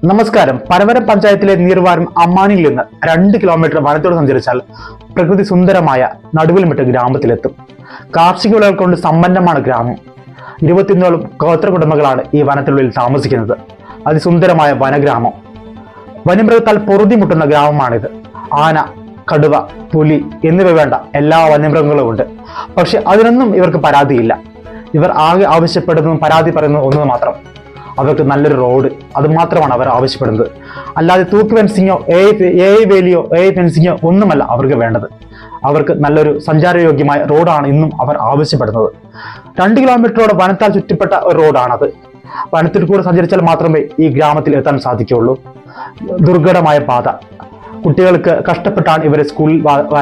നമസ്കാരം. പനവരം പഞ്ചായത്തിലെ നീർവാരം അമ്മാനിയിൽ നിന്ന് രണ്ട് കിലോമീറ്റർ വനത്തോട് സഞ്ചരിച്ചാൽ പ്രകൃതി സുന്ദരമായ നടുവിൽമിട്ട് ഗ്രാമത്തിലെത്തും. കാർഷിക വിളകൾ കൊണ്ട് സമ്പന്നമാണ് ഗ്രാമം. ഇരുപത്തിയൊന്നോളം ഗോത്ര കുടുംബങ്ങളാണ് ഈ വനത്തിനുള്ളിൽ താമസിക്കുന്നത്. അതിസുന്ദരമായ വനഗ്രാമം. വന്യമൃഗത്താൽ പൊറുതിമുട്ടുന്ന ഗ്രാമമാണിത്. ആന കടുവ പുലി എന്നിവ വേണ്ട എല്ലാ വന്യമൃഗങ്ങളും ഉണ്ട്. പക്ഷെ അതിനൊന്നും ഇവർക്ക് പരാതിയില്ല. ഇവർ ആകെ ആവശ്യപ്പെടുന്നതും പരാതി പറയുന്നതും ഒന്നു മാത്രം അവർക്ക് നല്ലൊരു റോഡ് അത് മാത്രമാണ് അവർ ആവശ്യപ്പെടുന്നത്. അല്ലാതെ തൂക്ക് ഫെൻസിങ്ങോ എ എ വേലിയോ എ ഫെൻസിങ്ങോ ഒന്നുമല്ല അവർക്ക് വേണ്ടത്. അവർക്ക് നല്ലൊരു സഞ്ചാരയോഗ്യമായ റോഡാണ് ഇന്നും അവർ ആവശ്യപ്പെടുന്നത്. രണ്ട് കിലോമീറ്ററോടെ വനത്താൽ ചുറ്റപ്പെട്ട ഒരു റോഡാണത്. വനത്തിൽ കൂടെ സഞ്ചരിച്ചാൽ മാത്രമേ ഈ ഗ്രാമത്തിൽ എത്താൻ സാധിക്കുകയുള്ളൂ. ദുർഘടമായ പാത. കുട്ടികൾക്ക് കഷ്ടപ്പെട്ടാണ് ഇവരെ സ്കൂളിൽ വാ-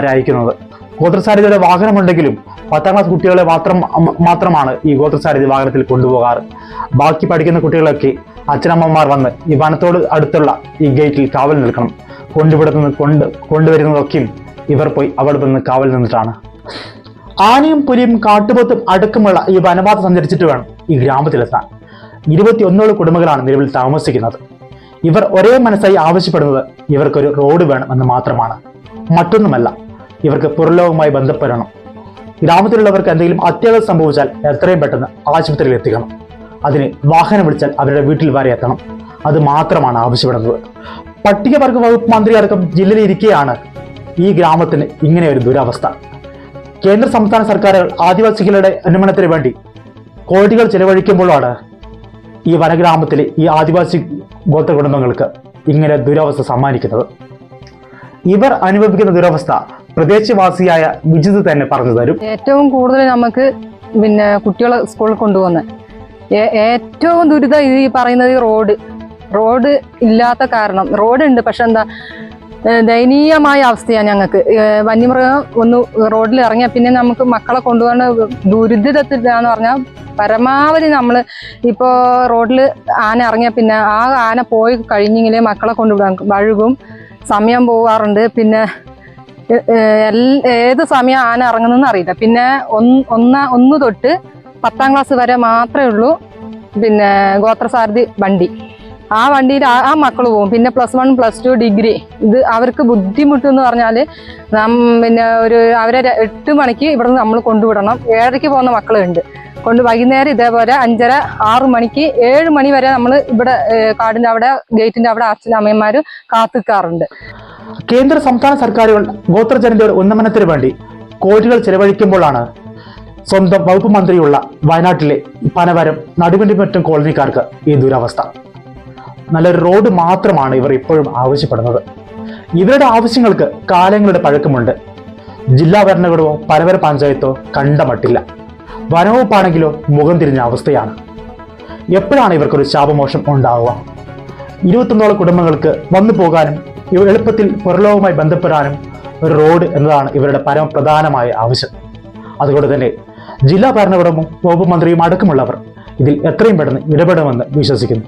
ഗോത്രസാരിതയുടെ വാഹനമുണ്ടെങ്കിലും പത്താം ക്ലാസ് കുട്ടികളെ മാത്രം മാത്രമാണ് ഈ ഗോത്രസാരഥി വാഹനത്തിൽ കൊണ്ടുപോകാറ്. ബാക്കി പഠിക്കുന്ന കുട്ടികളൊക്കെ അച്ഛനമ്മമാർ വന്ന് ഈ വനത്തോട് അടുത്തുള്ള ഈ ഗേറ്റിൽ കാവൽ നിൽക്കണം. കൊണ്ടുവിടുന്നത് കൊണ്ട് കൊണ്ടുവരുന്നതൊക്കെയും ഇവർ പോയി അവിടെ നിന്ന് കാവൽ നിന്നിട്ടാണ്. ആനയും പുലിയും കാട്ടുപോത്തും അടക്കമുള്ള ഈ വനപാത സഞ്ചരിച്ചിട്ട് വേണം ഈ ഗ്രാമത്തിലെത്താൻ. ഇരുപത്തിയൊന്നോളം കുടുംബങ്ങളാണ് നിലവിൽ താമസിക്കുന്നത്. ഇവർ ഒരേ മനസ്സായി ആവശ്യപ്പെടുന്നത് ഇവർക്കൊരു റോഡ് വേണമെന്ന് മാത്രമാണ്. മറ്റൊന്നുമല്ല ഇവർക്ക് പുറലോകവുമായി ബന്ധപ്പെടണം. ഗ്രാമത്തിലുള്ളവർക്ക് എന്തെങ്കിലും അത്യാഹിതം സംഭവിച്ചാൽ എത്രയും പെട്ടെന്ന് ആശുപത്രിയിൽ എത്തിക്കണം. അതിന് വാഹനം വിളിച്ചാൽ അവരുടെ വീട്ടിൽ വരെ എത്തണം. അത് മാത്രമാണ് ആവശ്യപ്പെടുന്നത്. പട്ടികവർഗ വകുപ്പ് മന്ത്രി അടക്കം ജില്ലയിൽ ഇരിക്കെയാണ് ഈ ഗ്രാമത്തിന് ഇങ്ങനെ ഒരു ദുരവസ്ഥ. കേന്ദ്ര സംസ്ഥാന സർക്കാരുകൾ ആദിവാസികളുടെ ഉന്നമനത്തിന് വേണ്ടി കോടികൾ ചെലവഴിക്കുമ്പോഴാണ് ഈ വനഗ്രാമത്തിലെ ഈ ആദിവാസി ഗോത്ര കുടുംബങ്ങൾക്ക് ഇങ്ങനെ ദുരവസ്ഥ സമ്മാനിക്കുന്നത്. ഇവർ അനുഭവിക്കുന്ന ദുരവസ്ഥ പ്രദേശവാസിയായ വിജിത് തന്നെ പറഞ്ഞു തരും. ഏറ്റവും കൂടുതൽ നമുക്ക് പിന്നെ കുട്ടികളെ സ്കൂളിൽ കൊണ്ടുപോകുന്നത് ഏറ്റവും ദുരിതം ഈ പറയുന്നത് റോഡ്. റോഡ് ഇല്ലാത്ത കാരണം. റോഡ് ഉണ്ട് പക്ഷെ എന്താ ദയനീയമായ അവസ്ഥയാണ് ഞങ്ങൾക്ക്. വന്യമൃഗം ഒന്ന് റോഡിൽ ഇറങ്ങിയാൽ പിന്നെ നമുക്ക് മക്കളെ കൊണ്ടുപോകുന്ന ദുരിതത്തിലാന്ന് പറഞ്ഞാൽ പരമാവധി നമ്മൾ ഇപ്പോൾ റോഡിൽ ആന ഇറങ്ങിയാൽ പിന്നെ ആ ആന പോയി കഴിഞ്ഞെങ്കിൽ മക്കളെ കൊണ്ടുവിടാൻ വഴുകും. സമയം പോകാറുണ്ട് പിന്നെ ഏത് സമയം ആന ഇറങ്ങുന്നെന്ന് അറിയില്ല. പിന്നെ ഒന്ന് ഒന്ന് തൊട്ട് പത്താം ക്ലാസ് വരെ മാത്രമേ ഉള്ളൂ. പിന്നെ ഗോത്രസാരഥി വണ്ടി. ആ വണ്ടിയിൽ ആ മക്കൾ പോകും പിന്നെ plus one plus two degree. ഇത് അവർക്ക് ബുദ്ധിമുട്ട് എന്ന് പറഞ്ഞാൽ നാം പിന്നെ ഒരു അവരെ എട്ട് മണിക്ക് ഇവിടുന്ന് നമ്മൾ കൊണ്ടുവിടണം. ഏഴരയ്ക്ക് പോകുന്ന മക്കളുണ്ട്. കൊണ്ട് വൈകുന്നേരം ഇതേപോലെ അഞ്ചര ആറു മണിക്ക് ഏഴ് മണി വരെ നമ്മൾ ഇവിടെ കാടിന്റെ അവിടെ ഗേറ്റിന്റെ അവിടെ അച്ഛനമ്മമാർ കാത്തിക്കാറുണ്ട്. കേന്ദ്ര സംസ്ഥാന സർക്കാരുകൾ ഗോത്രജനതയുടെ ഉന്നമനത്തിന് വേണ്ടി കോടികൾ ചെലവഴിക്കുമ്പോഴാണ് സ്വന്തം വകുപ്പ് മന്ത്രിയുള്ള വയനാട്ടിലെ പനവരം നടുവിന്റെ കോളനിക്കാർക്ക് ഈ ദുരവസ്ഥ. നല്ലൊരു റോഡ് മാത്രമാണ് ഇവർ ഇപ്പോഴും ആവശ്യപ്പെടുന്നത്. ഇവരുടെ ആവശ്യങ്ങൾക്ക് കാലങ്ങളുടെ പഴക്കമുണ്ട്. ജില്ലാ ഭരണകൂടമോ പനവര പഞ്ചായത്തോ കണ്ടമട്ടില്ല. വനവകുപ്പാണെങ്കിലോ മുഖം തിരിഞ്ഞ അവസ്ഥയാണ്. എപ്പോഴാണ് ഇവർക്കൊരു ശാപമോഷം ഉണ്ടാവുക? ഇരുപത്തൊന്നോളം കുടുംബങ്ങൾക്ക് വന്നു പോകാനും ഇവ എളുപ്പത്തിൽ പുറലോകവുമായി ബന്ധപ്പെടാനും ഒരു റോഡ് എന്നതാണ് ഇവരുടെ പരമപ്രധാനമായ ആവശ്യം. അതുകൊണ്ട് തന്നെ ജില്ലാ ഭരണകൂടവും വകുപ്പ് മന്ത്രിയും അടക്കമുള്ളവർ ഇതിൽ എത്രയും പെട്ടെന്ന് ഇടപെടുമെന്ന് വിശ്വസിക്കുന്നു.